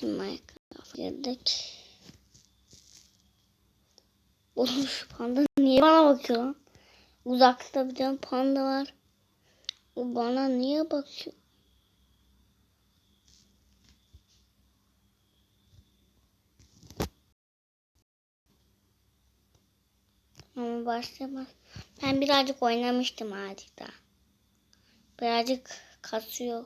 Şimdi Minecraft girdik. Oğlum şu panda niye bana bakıyor lan? Uzakta bir tane panda var. O bana niye bakıyor? Ama başlamaz. Ben birazcık oynamıştım artık da. Birazcık kasıyor.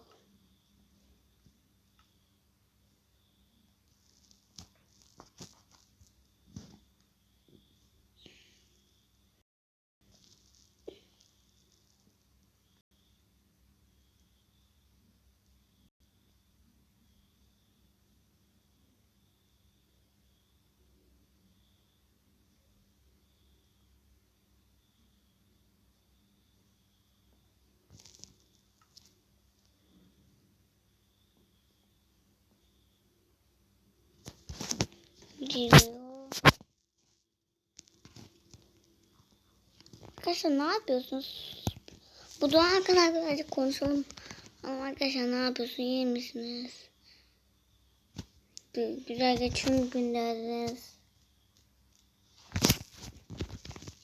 Geliyor. Arkadaşlar ne yapıyorsunuz? Bu doğan kadar birazcık konuşalım. Ama arkadaşlar ne yapıyorsun? İyi misiniz? Gü- Güzel geçiyor günleriniz.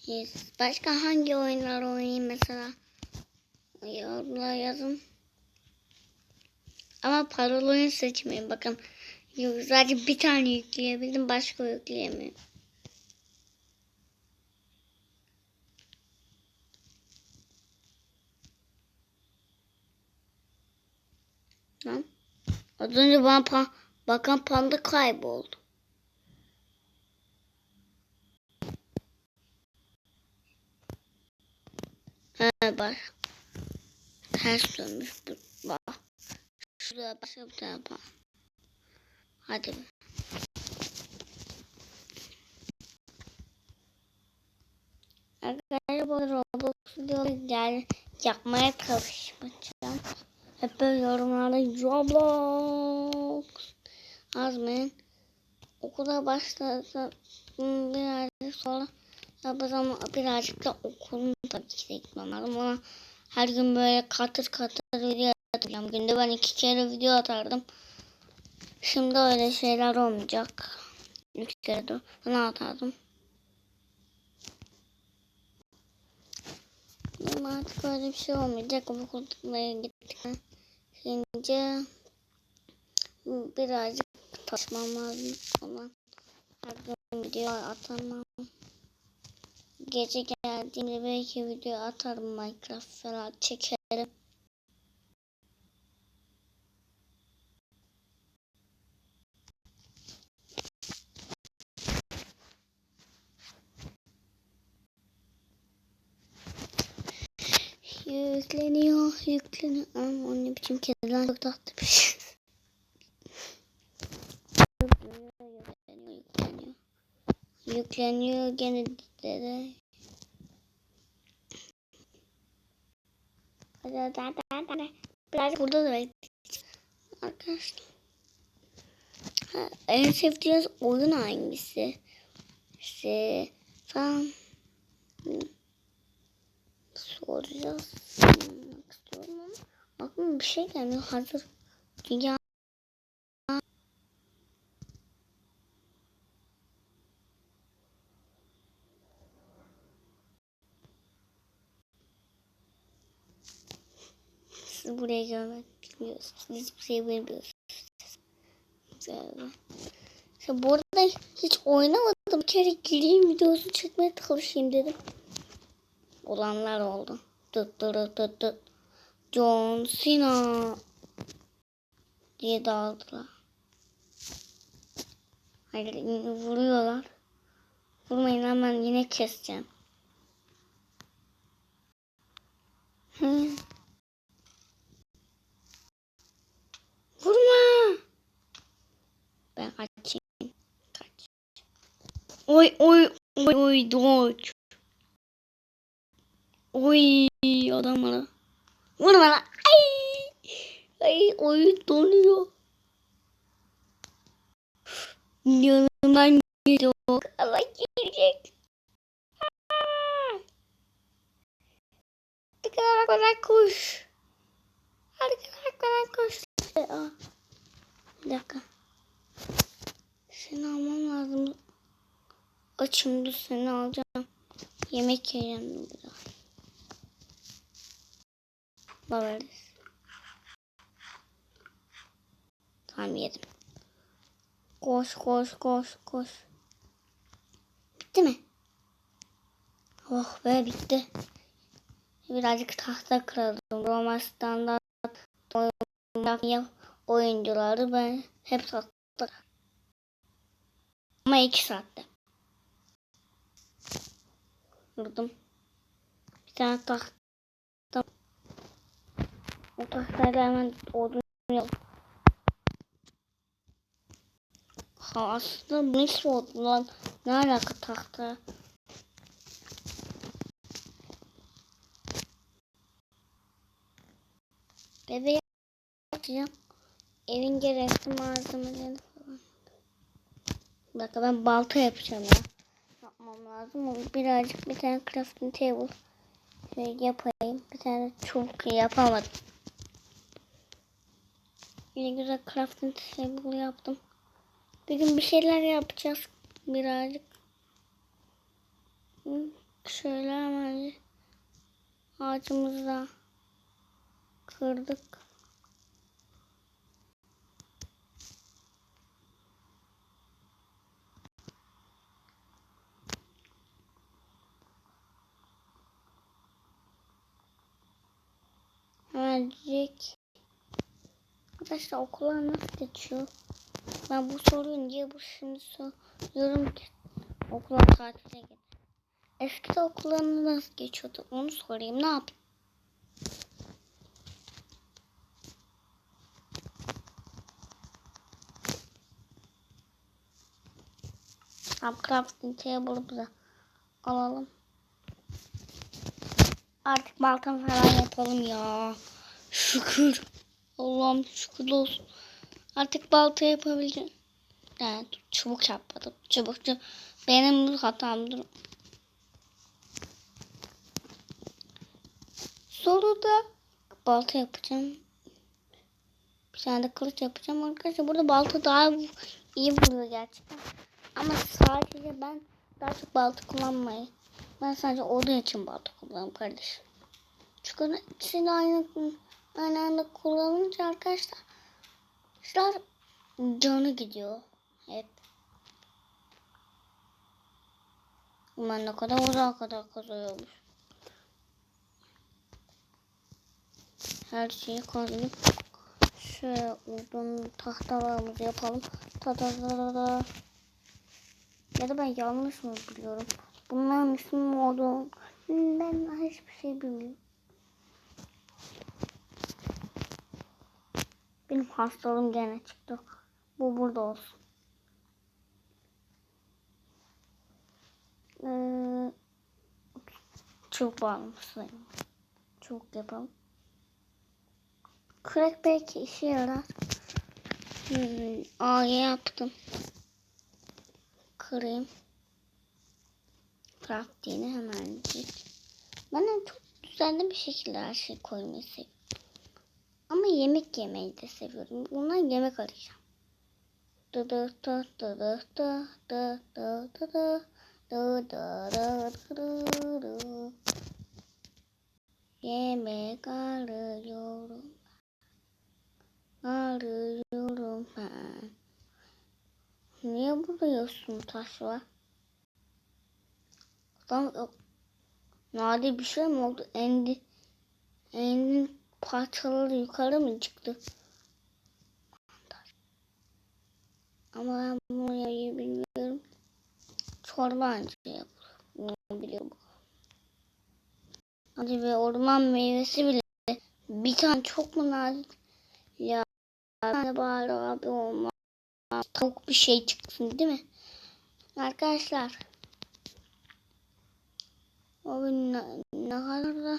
Yes. Başka hangi oyunlar oynayayım mesela? Yorumlara yazın. Ama paralı oyun seçmeyin. Bakın yok, sadece bir tane yükleyebildim. Başka yükleyemiyorum. Lan. Az önce bana pa- bakan panda kayboldu. He bak. Ters dönmüş bu. Bak. Şuraya başka bir tane yapalım. Hadi. Arkadaşlar bu Roblox videoları gel yapmaya çalışacağım. Hep böyle yorumlarda Roblox yazmayın. Okula başlasam birazcık sonra yapacağım birazcık da okulun tabii ki de gitmem lazım. Ona her gün böyle katır katır video atacağım. Günde ben iki kere video atardım. Şimdi öyle şeyler olmayacak. Üç kere de ne atardım. Ama artık öyle bir şey olmayacak. Okulaya gittik. Şimdi birazcık taşmam lazım falan. Her gün video atamam. Gece geldiğimde belki video atarım Minecraft falan çekerim. Yükleniyor, yükleniyor. Ama o ne biçim kediler çok tatlı bir şey. Yükleniyor, yükleniyor, yükleniyor. Gene de. Biraz burada da. Arkadaşlar. En sevdiğiniz oyun hangisi? İşte falan soracağız. Sormak bir şey gelmiyor. Hazır dünya Siz buraya görmek bilmiyorsunuz. Hiçbir şey bilmiyorsunuz. Güzel. İşte bu arada hiç oynamadım. Bir kere gireyim videosu çekmeye çalışayım dedim. Olanlar oldu. Tut tut tut tut. John Cena diye dağıldılar. Hayır vuruyorlar. Vurmayın hemen yine keseceğim. Vurma. Ben kaçayım. Kaç. Oy oy oy oy doç. Oy adam bana. Vur bana. Ay. Ay oyun donuyor. Yanımdan geliyor. Allah gelecek. Arkadan arkadan koş. Arkadan arkadan koş. Ee, aa. Bir dakika. Seni almam lazım. Açımda seni alacağım. Yemek yiyeceğim biraz. Balarız. Tamam yedim. Koş koş koş koş. Bitti mi? Oh be bitti. Birazcık tahta kıralım. Roma standart oyun- oyuncuları ben hep tahta. Ama iki saatte. Vurdum. Bir tane tahta. O tahtayla hemen odun yok. Ha aslında nasıl oldu lan? Ne alaka tahta? Bebeğe atacağım. Evin gerekli malzemelerini falan. Bir dakika ben balta yapacağım ya. Yapmam lazım. Birazcık bir tane crafting table şöyle yapayım. Bir tane çubuk yapamadım. Yine güzel crafting table yaptım. Bir gün bir şeyler yapacağız. Birazcık. Şöyle hemen ağacımızı da kırdık. Arkadaşlar okullar nasıl geçiyor? Ben bu soruyu niye bu şimdi soruyorum ki? Okullar tatile gitti. Eskide okullarını nasıl geçiyordu? Onu sorayım. Ne yapayım? Tam crafting table'ı da alalım. Artık baltam falan yapalım ya. Şükür. Allah'ım şükür olsun. Artık balta yapabileceğim. Yani çubuk yapmadım. Çubuk çubuk. Benim bu hatamdır. Soruda balta yapacağım. Bir tane de kılıç yapacağım. Arkadaşlar burada balta daha iyi vuruyor gerçekten. Ama sadece ben daha çok balta kullanmayı. Ben sadece odun için balta kullanıyorum kardeşim. Çünkü ikisini aynı, aynı anda kullanınca arkadaşlar arkadaşlar canı gidiyor. Hep. Ben ne kadar uzağa kadar kazıyormuş. Her şeyi kazıyıp şöyle odun tahtalarımızı yapalım. Ta ta ta ta ta. Ya da ben yanlış mı biliyorum? Bunların ismi odun. Ben hiçbir şey bilmiyorum. Benim hastalığım gene çıktı. Bu burada olsun. Ee, çok bağımlısıyım. Çok yapalım. Crack belki işe yarar. Hmm, Aa yaptım. Kırayım. Crafting'i hemencik. Ben de çok düzenli bir şekilde her şeyi koymayı seviyorum. Ama yemek yemeyi de seviyorum. Bundan yemek arayacağım. Dı dı dı dı dı dı dı dı dı dı. Dı dı dı dı dı dı. Yemek arıyorum. Arıyorum ben. Niye burada yosun taş var? Adam yok. Nadir bir şey mi oldu? Endi, endin parçaları yukarı mı çıktı? Ama ben bunu yayı bilmiyorum. Çorba anca yapılır. Bunu biliyorum. Hadi ve orman meyvesi bile bir tane çok mu nadir? Ya ben bari abi olmaz. Tavuk bir şey çıksın değil mi? Arkadaşlar. O ne, ne kadar da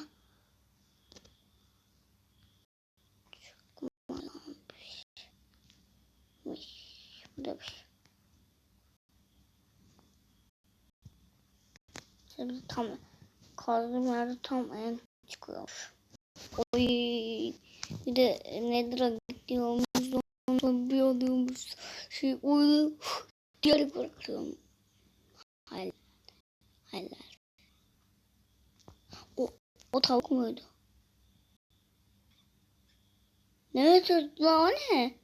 şey. Şimdi tam kazdığım yerde tam en çıkıyormuş. Oy bir de nedir gidiyormuş sonra bir alıyormuş şey oy diğer bırakıyorum. Hayır. Hayır. O, o tavuk muydu? Ne ötürdü lan o ne?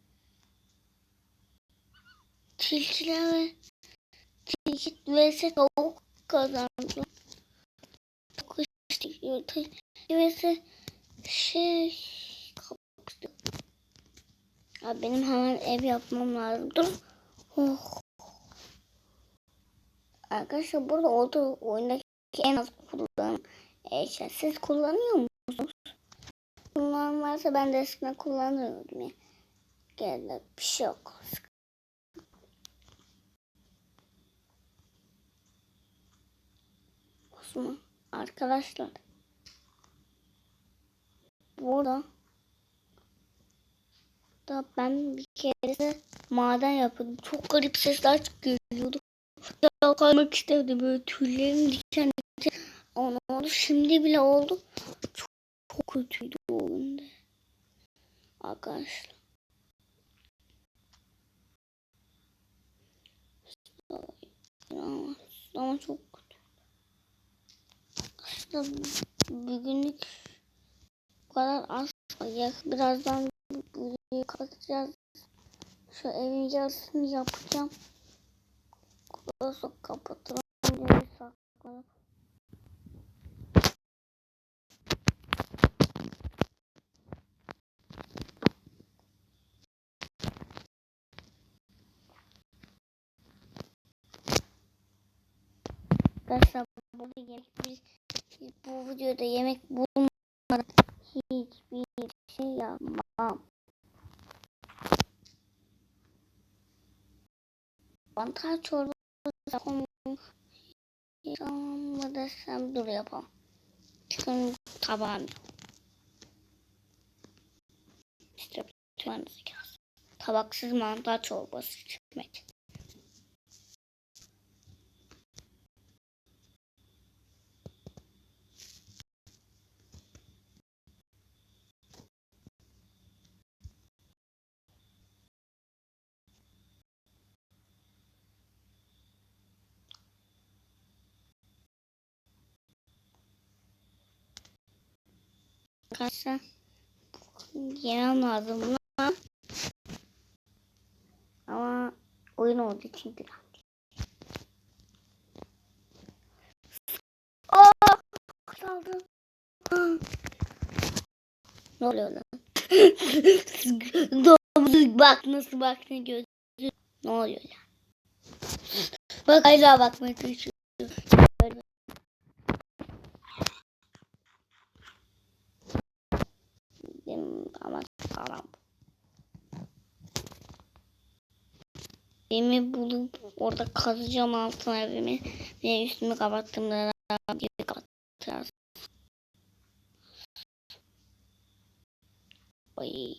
Tilkiler ve tilki vs tavuk kazandı. İşte tilki vs şey kapıştı. Ya benim hemen ev yapmam lazım. Dur. Oh. Arkadaşlar burada oldu oyundaki en az kullanılan eşya. Siz kullanıyor musunuz? Kullanan varsa ben de eskiden kullanıyordum ya. Geldi bir şey yok. Osman arkadaşlar burada da ben bir kere maden yapıyordum. Çok garip sesler geliyordu. Ya kaymak isterdi böyle tüylerim diken diken. Onu oldu. Şimdi bile oldu. Çok, çok kötüydü o oyunda. Arkadaşlar. Ama çok İşte bugünlük bu kadar az. Birazdan videoyu kapatacağız. Şu evin yarısını yapacağım. Burası kapatırım. Geri saklanıp. Arkadaşlar burada yemek biz bu videoda yemek bulmadan hiçbir şey yapmam. Mantar çorbası mı desem dur yapalım. Çıkın tabağım yok. İşte. Tabaksız mantar çorbası çıkmak. Arkadaşlar lazım buna. Ama oyun olduğu için! Kaldım. ne oluyor lan? Domuz bak nasıl bak ne gözü. Ne oluyor lan? Bak hala bakmaya çalışıyor. Benim ama karam. Evimi bulup orada kazacağım altına evimi. Ve üstümü kapattığımda da geri kapatacağız. Ay.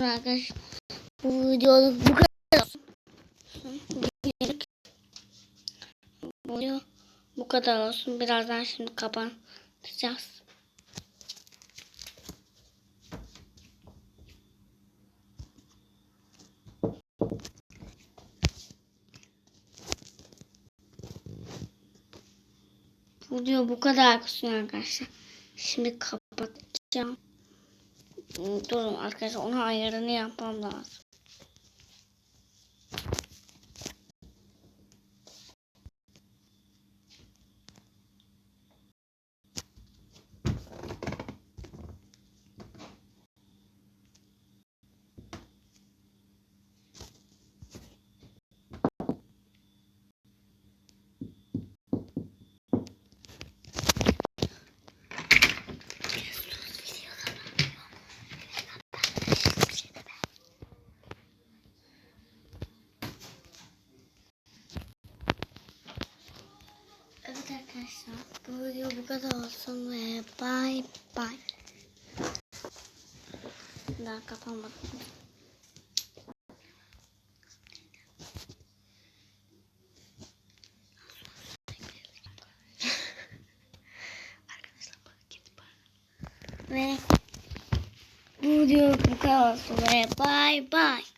Arkadaşlar bu videoluk bu kadar. Bu video bu kadar olsun. Birazdan şimdi kapatacağız. Video bu kadar olsun arkadaşlar. Şimdi kapatacağım. Durun arkadaşlar ona ayarını yapmam lazım. Evet arkadaşlar bu video bu kadar olsun ve bye bye. Daha kapanmadı. Ve bu video bu kadar olsun ve bye bye.